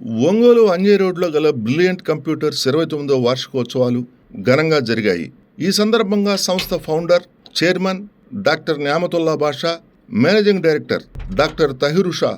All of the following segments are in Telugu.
ఒంగోలు అంజయ్ రోడ్లో గల బ్రిలియంట్ కంప్యూటర్స్ ఇరవై తొమ్మిదో వార్షికోత్సవాలు ఘనంగా జరిగాయి. ఈ సందర్భంగా సంస్థ founder chairman doctor Nyamatullah Basha managing director doctor Tahirusha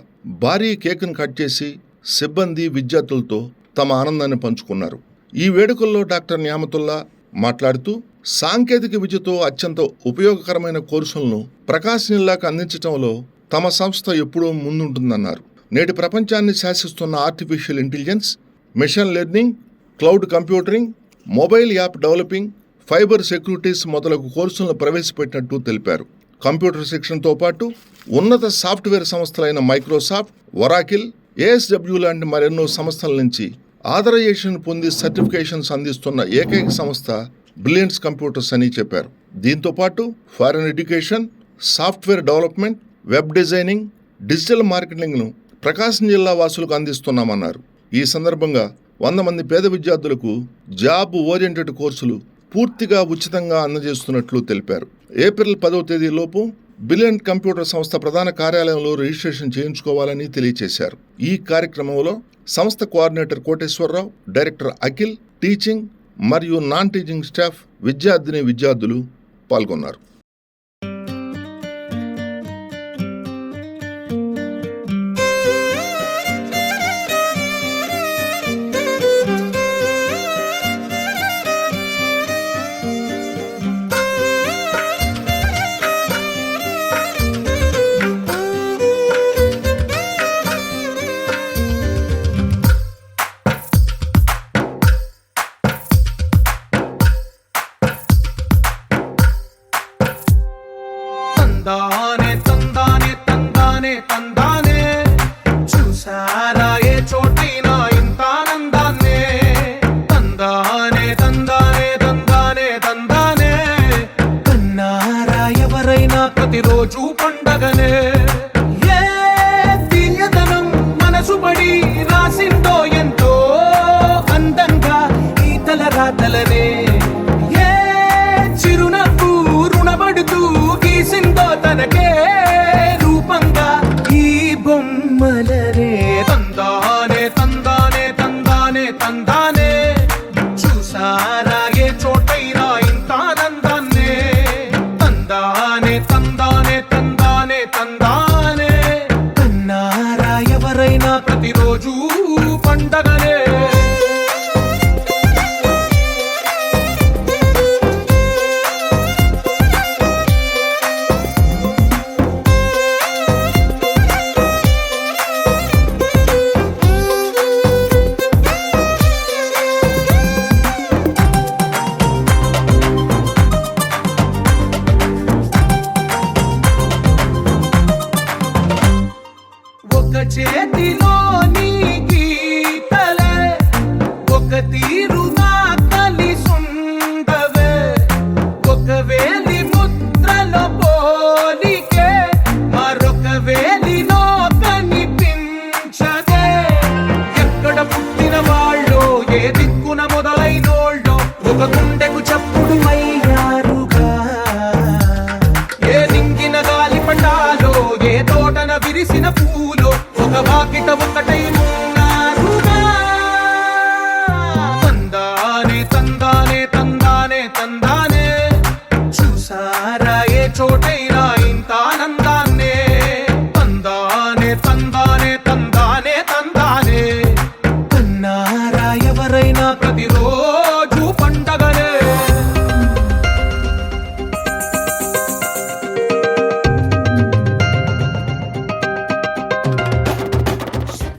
భారీ కేక్ను కట్ చేసి సిబ్బంది విద్యార్థులతో తమ ఆనందాన్ని పంచుకున్నారు. ఈ వేడుకల్లో డాక్టర్ న్యామతుల్లా మాట్లాడుతూ సాంకేతిక విద్యతో అత్యంత ఉపయోగకరమైన కోర్సులను ప్రకాశ్ జిల్లాకు అందించడంలో తమ సంస్థ ఎప్పుడూ ముందుంటుందన్నారు. నేటి ప్రపంచాన్ని శాసిస్తున్న artificial intelligence machine learning cloud computering mobile app developing cyber securities మొదలగు కోర్సులను ప్రవేశపెట్టినట్టు తెలిపారు. కంప్యూటర్ శిక్షణతో పాటు ఉన్నత సాఫ్ట్వేర్ సంస్థలైన మైక్రోసాఫ్ట్ వరాకిల్ ఏఎస్డబ్ల్యూ లాంటి మరెన్నో సంస్థల నుంచి ఆథరైజేషన్ పొంది సర్టిఫికేషన్స్ అందిస్తున్న ఏకైక సంస్థ బ్రిలియన్స్ కంప్యూటర్స్ అని చెప్పారు. దీంతో పాటు foreign education software development web designing digital మార్కెటింగ్ను Prakasam జిల్లా వాసులకు అందిస్తున్నామన్నారు. ఈ సందర్భంగా వంద మంది పేద విద్యార్థులకు జాబ్ ఓరియంటెడ్ కోర్సులు పూర్తిగా ఉచితంగా అందజేస్తున్నట్లు తెలిపారు. ఏప్రిల్ పదవ తేదీలోపు బిలియన్ కంప్యూటర్ సంస్థ ప్రధాన కార్యాలయంలో రిజిస్ట్రేషన్ చేయించుకోవాలని తెలియజేశారు ఈ కార్యక్రమంలో సంస్థ coordinator Koteswararao director Akhil teaching మరియు నాన్ టీచింగ్ స్టాఫ్ విద్యార్థిని విద్యార్థులు పాల్గొన్నారు. తందానే తందానే తందానే తందానే. చూసారా ఏ చోటైనా ఇంత ఆనందాన్నే? తందానే తందానే తందానే తందానే. కన్నారా ఎవరైనా ప్రతిరోజు పండగనే? ఏ తీయతనం మనసు పడి రాసిందో తందానే తందానే చేతిలో నీ గీతలే. ఒక తీరుగా కలిసుండవే ఒక వేలి ముద్రలో పోలికే. మరొక వేలిలో కనిపించదే ఎక్కడ పుట్టిన వాళ్ళో ఏ దిక్కున మొదలైనోళ్ళో ఒక గుండెకు చప్పుడు అయ్యారుగా ఏ నింగిన గాలి పటాలో ఏ తోటన విరిసిన పూలో ఒక వాకిట ఒకటై